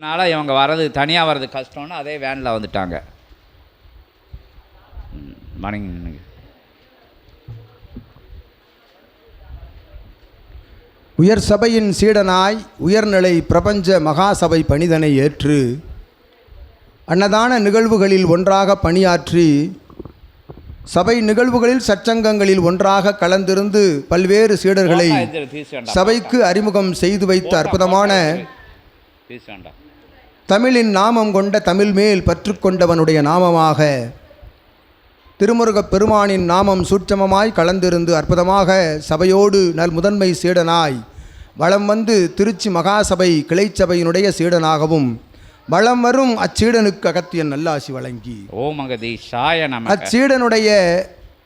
அதனால் இவங்க வர்றது தனியாக வர்றது கஷ்டம்னு அதே வேனில் வந்துட்டாங்க. ம், வணங்கிங்க உயர் சபையின் சீடனாய் உயர்நிலை பிரபஞ்ச மகாசபை பணிதனை ஏற்று அன்னதான நிகழ்வுகளில் ஒன்றாக பணியாற்றி சபை நிகழ்வுகளில் சச்சங்கங்களில் ஒன்றாக கலந்திருந்து பல்வேறு சீடர்களை சபைக்கு அறிமுகம் செய்து வைத்த அற்புதமான வேண்டாம் தமிழின் நாமம் கொண்ட தமிழ் மேல் பற்றுக்கொண்டவனுடைய நாமமாக திருமுருகப் பெருமானின் நாமம் சூட்சமமாய் கலந்திருந்து அற்புதமாக சபையோடு நல் முதன்மை சீடனாய் வலம் வந்து திருச்சி மகாசபை கிளைச்சபையினுடைய சீடனாகவும் வலம் வரும் அச்சீடனுக்கு அகத்தியன் நல்லாசி வழங்கி. ஓம் அச்சீடனுடைய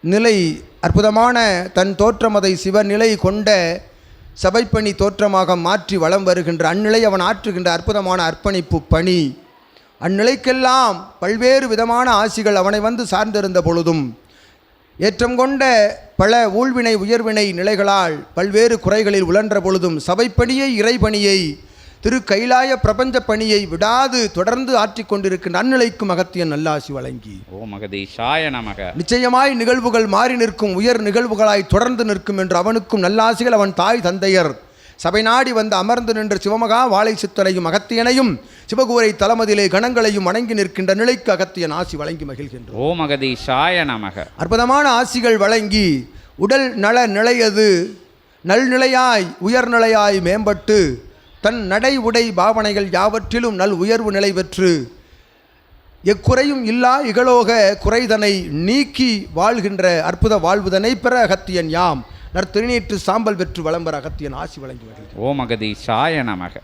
நிலை அற்புதமான தன் தோற்றமதை சிவநிலை கொண்ட சபைப்பணி தோற்றமாக மாற்றி வலம் வருகின்ற அந்நிலை அவன் ஆற்றுகின்ற அற்புதமான அர்ப்பணிப்பு பணி. அந்நிலைக்கெல்லாம் பல்வேறு விதமான ஆசிகள் அவனை வந்து சார்ந்திருந்த பொழுதும் ஏற்றம் கொண்ட பல ஊழ்வினை உயர்வினை நிலைகளால் பல்வேறு குறைகளில் உழன்ற பொழுதும் சபைப்பணியை இறைபணியை திரு கைலாய பிரபஞ்ச பணியை விடாது தொடர்ந்து ஆற்றிக் கொண்டிருக்கின்ற அந்நிலைக்கும் அகத்தியன் நல்லாசி வழங்கி. ஓம் அகதீஷாய நமக. நிச்சயமாய் நிகழ்வுகள் மாறி நிற்கும் உயர் நிகழ்வுகளாய் தொடர்ந்து நிற்கும் என்று அவனுக்கும் நல்லாசிகள் அவன் தாய் தந்தையர். சபை நாடி வந்து அமர்ந்து நின்ற சிவமகா வாழை சித்தனையும் அகத்தியனையும் சிவகூரை தலமதிலே கணங்களையும் வணங்கி நிற்கின்ற நிலைக்கு அகத்தியன் ஆசி வழங்கி மகிழ்கின்றோம் ஓம் அகதீஷாய நமக. அற்புதமான ஆசிகள் வழங்கி உடல் நல நிலையது நல்நிலையாய் உயர்நிலையாய் மேம்பட்டு தன் நடை உடை பாவனைகள் யாவற்றிலும் நல் உயர்வு நிலை பெற்று எக்குறையும் இல்லா இகலோக குறைதனை நீக்கி வாழ்கின்ற அற்புத வாழ்வுதனை பெற அகத்தியன் யாம். நற்திருநீற்று சாம்பல் பெற்று வளம்பெற அகத்தியன் ஆசி வழங்கி வருகிறது ஓம் சாய நமக.